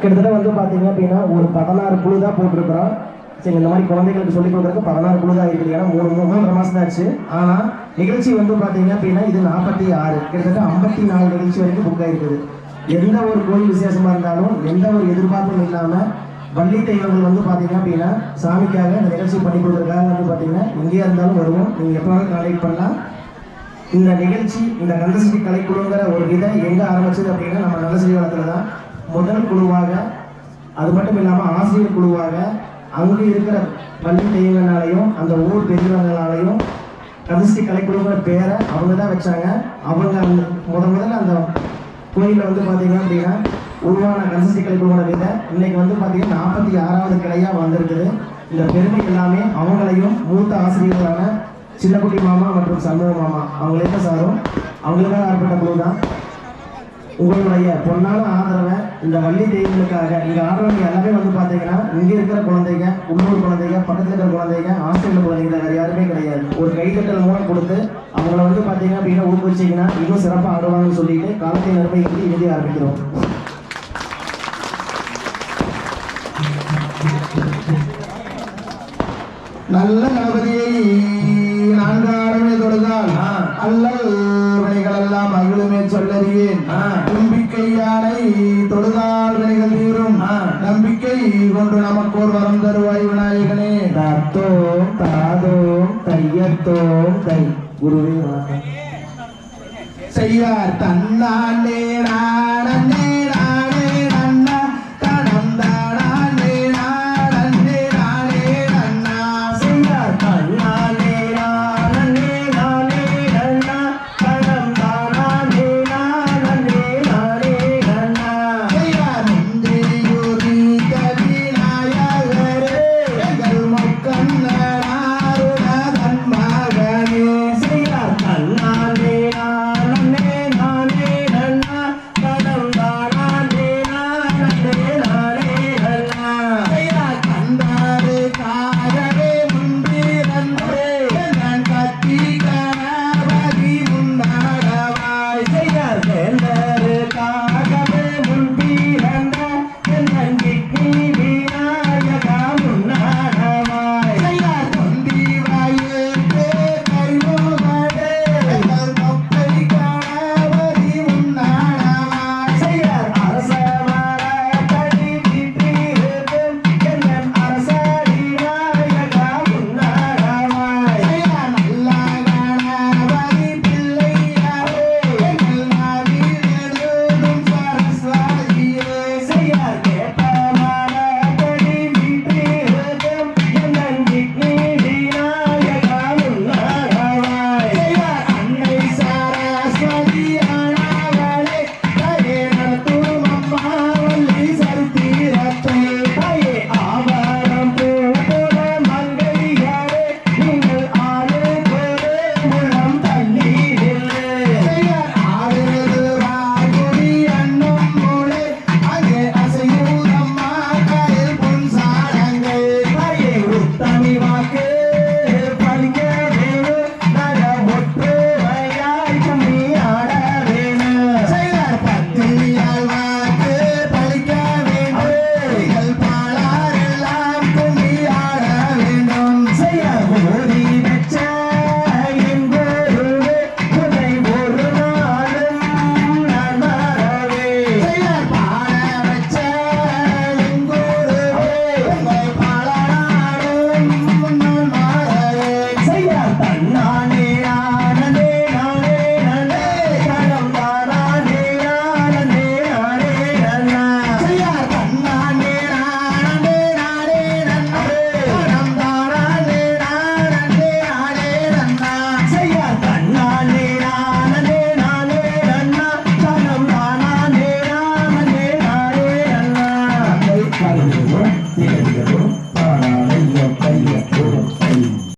கிட்டத்தட்ட வந்து பார்த்தீங்க அப்படின்னா ஒரு பதினாறு குழு தான் போட்டிருக்கிறோம். சரி இந்த மாதிரி குழந்தைகளுக்கு சொல்லிக் கொடுக்குறதுக்கு பதினாறு குழு தான் இருக்குது. ஏன்னா மூணு மூணு மூன்றரை மாதம் ஆச்சு. ஆனால் நிகழ்ச்சி வந்து பார்த்தீங்க அப்படின்னா இது நாற்பத்தி ஆறு. கிட்டத்தட்ட ஐம்பத்தி நாலு நிகழ்ச்சி வரைக்கும் புக் ஆகிருக்குது எந்த ஒரு கோயில் விசேஷமாக இருந்தாலும் எந்த ஒரு எதிர்பார்ப்பும் இல்லாமல் வள்ளி தெய்வங்கள் வந்து பார்த்தீங்க அப்படின்னா சாமிக்காக இந்த நிகழ்ச்சி பண்ணி கொடுக்குறதுக்காக வந்து பார்த்தீங்கன்னா எங்கேயா இருந்தாலும் வருவோம். நீங்கள் எப்போ வேணாலும் கான்டாக்ட் பண்ணலாம். இந்த நிகழ்ச்சி இந்த கந்தசக்தி கலைக்குழுங்கிற ஒரு விதை எங்கே ஆரம்பிச்சது அப்படின்னா நம்ம நல்ல காலத்தில் தான். முதல் குழுவாக அது மட்டும் இல்லாமல் ஆசிரியர் குழுவாக அங்கே இருக்கிற பள்ளி தெய்வங்களாலையும் அந்த ஊர் பெரியவங்களாலையும் கந்தசக்தி கலைக்குழுங்கிற பேரை அவங்க தான் வச்சாங்க. அவங்க அந்த முத முதல்ல அந்த கோயிலில் வந்து பார்த்தீங்க அப்படின்னா உருவான கந்தசக்தி கலைக்குழுவோட விதை இன்னைக்கு வந்து பார்த்தீங்கன்னா நாற்பத்தி ஆறாவது கிளையாக வந்திருக்குது. இந்த பெருமை எல்லாமே அவங்களையும் மூத்த ஆசிரியர்களான சின்னக்குட்டி மாமா மற்றும் சண்முக மாமா அவங்களே தான் சாரும். அவங்களுக்காக ஏற்பட்ட குழு தான். உங்களுடைய பொன்னான ஆதரவை இந்த வள்ளி தெய்வங்களுக்காக இங்கே ஆடுறவங்க எல்லாமே வந்து பார்த்தீங்கன்னா இங்கே இருக்கிற குழந்தைங்க உள்ளூர் குழந்தைங்க பக்கத்தில் இருக்கிற குழந்தைங்க ஆஸ்திரேலிய குழந்தைங்க வேறு யாருமே கிடையாது. ஒரு கைதட்டல் மூலம் கொடுத்து அவங்கள வந்து பார்த்தீங்க அப்படின்னா ஊக்குவிச்சிங்கன்னா இன்னும் சிறப்பாக ஆடுவாங்கன்னு சொல்லிட்டு காலத்தை நிர்வகித்து இறுதி ஆரம்பிக்கிறோம். நல்ல கணபதியை நான்கு ஆடமே தொழுதால் ஆ. அல்லல் வினைகள் எல்லாம் மகிழுமே சொல்லறியேன். நம்பிக்கை யானை தொழுதால் வினைகள் தீரும். நம்பிக்கை கொண்டு நமக்கு ஒரு வரம் தருவாய் விநாயகனே. தத்தோம் தாதோம் தையத்தோம் தை. குருவே செய்யார் தன்னானே நான்